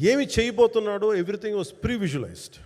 ఏమి చేయబోతున్నాడో everything was pre visualised